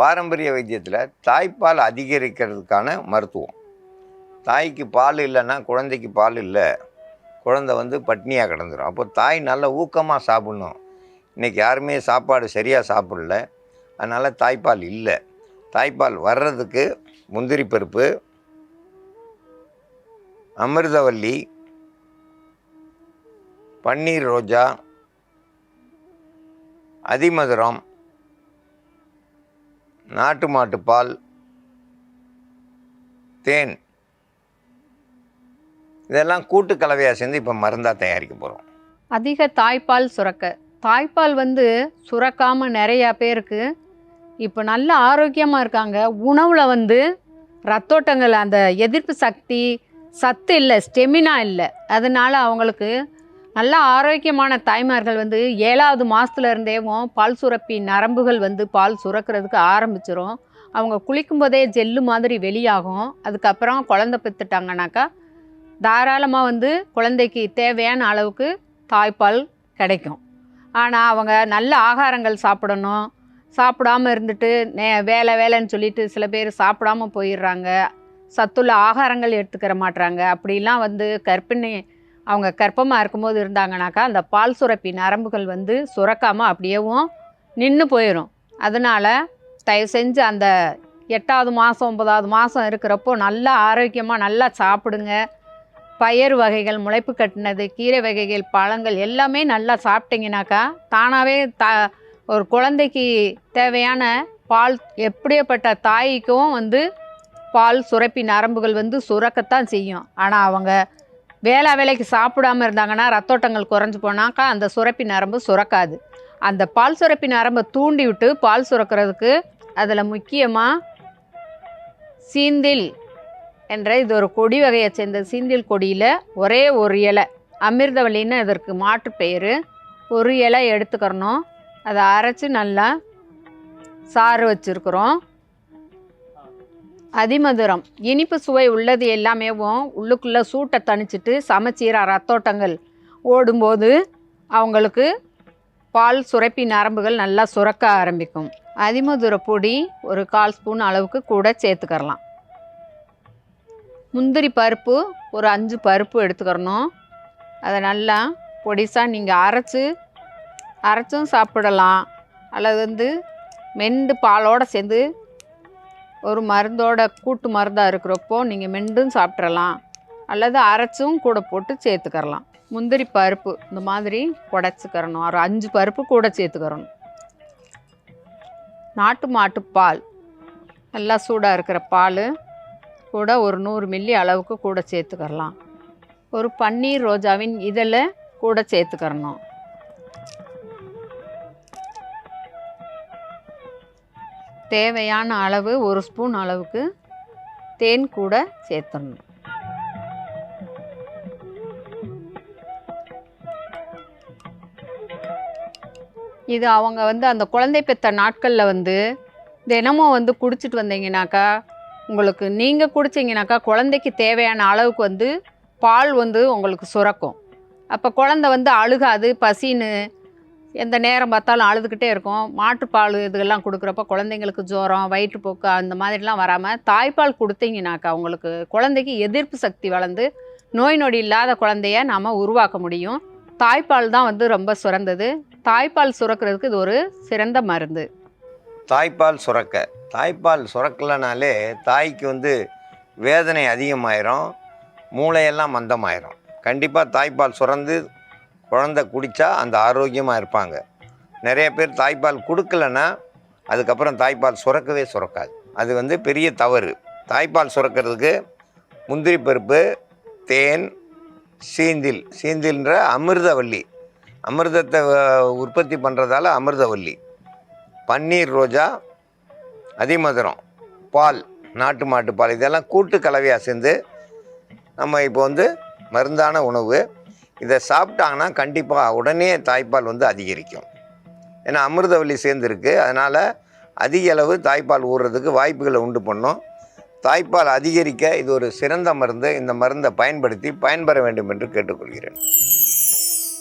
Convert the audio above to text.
பாரம்பரிய வைத்தியத்தில் தாய்ப்பால் அதிகரிக்கிறதுக்கான மருத்துவம். தாய்க்கு பால் இல்லைன்னா குழந்தைக்கு பால் இல்லை. குழந்தை வந்து பட்னியாக கிடந்துரும். அப்போ தாய் நல்ல ஊக்கமாக சாப்பிட்ணும். இன்றைக்கி யாருமே சாப்பாடு சரியாக சாப்பிடல. அதனால் தாய்ப்பால் இல்லை. தாய்ப்பால் வர்றதுக்கு முந்திரி பருப்பு அமிர்தவல்லி பன்னீர் ரோஜா அதிமதுரம் நாட்டு மாட்டுப்பால் தேன். இதெல்லாம் கூட்டு கலவையாக சேர்ந்து இப்போ மருந்தாக தயாரிக்க போகிறோம் அதிக தாய்ப்பால் சுரக்க. தாய்ப்பால் வந்து சுரக்காமல் நிறையா பேருக்கு இப்போ நல்ல ஆரோக்கியமாக இருக்காங்க. உணவில் வந்து ரத்தோட்டங்கள் அந்த எதிர்ப்பு சக்தி சத்து இல்லை ஸ்டெமினா இல்லை. அதனால அவங்களுக்கு நல்ல ஆரோக்கியமான தாய்மார்கள் வந்து ஏழாவது மாதத்துல இருந்தேவும் பால் சுரப்பி நரம்புகள் வந்து பால் சுரக்கிறதுக்கு ஆரம்பிச்சிரும். அவங்க குளிக்கும்போதே ஜெல்லு மாதிரி வெளியாகும். அதுக்கப்புறம் குழந்த பெற்றுட்டாங்கனாக்கா தாராளமாக வந்து குழந்தைக்கு தேவையான அளவுக்கு தாய்ப்பால் கிடைக்கும். ஆனால் அவங்க நல்ல ஆகாரங்கள் சாப்பிடணும். சாப்பிடாம இருந்துட்டு நே வேலை வேலைன்னு சொல்லிட்டு சில பேர் சாப்பிடாம போயிடுறாங்க. சத்துள்ள ஆகாரங்கள் எடுத்துக்கிற மாட்டுறாங்க அப்படிலாம் வந்து கர்ப்பிணி அவங்க கர்ப்பமாக இருக்கும்போது இருந்தாங்கனாக்கா அந்த பால் சுரப்பி நரம்புகள் வந்து சுரக்காமல் அப்படியேவும் நின்று போயிடும் அதனால் தயவு செஞ்சு அந்த எட்டாவது மாதம் ஒன்பதாவது மாதம் இருக்கிறப்போ நல்லா ஆரோக்கியமாக நல்லா சாப்பிடுங்க. பயிர் வகைகள் முளைப்பு கட்டினது கீரை வகைகள் பழங்கள் எல்லாமே நல்லா சாப்பிட்டீங்கனாக்கா தானாகவே தா ஒரு குழந்தைக்கு தேவையான பால் எப்படியப்பட்ட தாய்க்கும் வந்து பால் சுரப்பி நரம்புகள் வந்து சுரக்கத்தான் செய்யும். ஆனால் அவங்க வேளா வேலைக்கு சாப்பிடாம இருந்தாங்கன்னா ரத்தோட்டங்கள் குறைஞ்சி போனாக்கா அந்த சுரப்பி நரம்பு சுரக்காது. அந்த பால் சுரப்பி நரம்பை தூண்டி விட்டு பால் சுரக்கிறதுக்கு அதில் முக்கியமாக சீந்தில் என்ற இது ஒரு கொடி வகையை சேர்ந்த சீந்தில் கொடியில் ஒரே ஒரு இலை அமிர்தவல்லின்னு இதற்கு மாற்று பெயர். ஒரு இலை எடுத்துக்கிறணும். அதை அரைச்சி நல்லா சாறு வச்சுருக்குறோம். அதிமதுரம். இனிப்பு சுவை உள்ளது எல்லாமேவும் உள்ளுக்குள்ளே சூட்டை தணிச்சிட்டு சமச்சீரா ரத்தோட்டங்கள் ஓடும்போது அவங்களுக்கு பால் சுரப்பி நரம்புகள் நல்லா சுரக்க ஆரம்பிக்கும். அதிமதுர பொடி ஒரு கால் ஸ்பூன் அளவுக்கு கூட சேர்த்துக்கரலாம் முந்திரி பருப்பு ஒரு அஞ்சு பருப்பு எடுத்துக்கிறணும். அதை நல்லா பொடிசாக நீங்கள் அரைச்சி அரைச்சும் சாப்பிடலாம். அல்லது வந்து மெண்டு பாலோடு சேர்ந்து ஒரு மருந்தோட கூட்டு மருந்தாக இருக்கிறப்போ நீங்கள் மெண்டும் சாப்பிட்றலாம் அல்லது அரைச்சும் கூட போட்டு சேர்த்துக்கறலாம். முந்திரி பருப்பு இந்த மாதிரி குடைச்சிக்கிறணும் ஒரு அஞ்சு பருப்பு கூட சேர்த்துக்கிறணும். நாட்டு மாட்டு பால். நல்லா சூடாக இருக்கிற பால் கூட ஒரு நூறு மில்லி அளவுக்கு கூட சேர்த்துக்கரலாம் ஒரு பன்னீர் ரோஜாவின் இதழை கூட சேர்த்துக்கிறணும். தேவையான அளவு ஒரு ஸ்பூன் அளவுக்கு தேன் கூட சேர்த்துடணும். இது அவங்க வந்து அந்த குழந்தை பெற்ற நாட்களில் வந்து தினமும் வந்து குடிச்சிட்டு வந்தீங்கனாக்கா உங்களுக்கு நீங்கள் குடிச்சிங்கனாக்கா குழந்தைக்கு தேவையான அளவுக்கு வந்து பால் வந்து உங்களுக்கு சுரக்கும். அப்போ குழந்தை வந்து அழுகாது பசின்னு எந்த நேரம் பார்த்தாலும் அழுதுகிட்டே இருக்கும். மாட்டுப்பால் இதெல்லாம் கொடுக்குறப்ப குழந்தைங்களுக்கு ஜோரம் வயிற்றுப்போக்கு அந்த மாதிரிலாம் வராமல் தாய்ப்பால் கொடுத்தீங்கனாக்கா அவங்களுக்கு குழந்தைக்கு எதிர்ப்பு சக்தி வளர்ந்து நோய் நொடி இல்லாத குழந்தைய நாம் உருவாக்க முடியும். தாய்ப்பால் தான் வந்து ரொம்ப சிறந்தது. தாய்ப்பால் சுரக்கிறதுக்கு இது ஒரு சிறந்த மருந்து. தாய்ப்பால் சுரக்க. தாய்ப்பால் சுரக்கலைனாலே தாய்க்கு வந்து வேதனை அதிகமாயிரும். மூளையெல்லாம் மந்தமாயிரும். கண்டிப்பாக தாய்ப்பால் சுரந்து குழந்தை குடித்தா அந்த ஆரோக்கியமாக இருப்பாங்க. நிறைய பேர் தாய்ப்பால் கொடுக்கலன்னா அதுக்கப்புறம் தாய்ப்பால் சுரக்கவே சுரக்காது. அது வந்து பெரிய தவறு. தாய்ப்பால் சுரக்கிறதுக்கு முந்திரி பருப்பு தேன் சீந்தில். சீந்தில்ன்ற அமிர்தவல்லி அமிர்தத்தை உற்பத்தி பண்ணுறதால அமிர்தவல்லி பன்னீர் ரோஜா அதிமதுரம் பால் நாட்டு மாட்டு பால். இதெல்லாம் கூட்டு கலவையாக சேர்ந்து நம்ம இப்போ வந்து மருந்தான உணவு இதை சாப்பிட்டாங்கன்னா கண்டிப்பாக உடனே தாய்ப்பால் வந்து அதிகரிக்கும். ஏன்னா அமிர்தவல்லி சேர்ந்துருக்கு. அதனால் அதிக அளவு தாய்ப்பால் ஊறுறதுக்கு வாய்ப்புகளை உண்டு பண்ணும். தாய்ப்பால் அதிகரிக்க இது ஒரு சிறந்த மருந்து. இந்த மருந்தை பயன்படுத்தி பயன்பெற வேண்டும் என்று கேட்டுக்கொள்கிறேன்.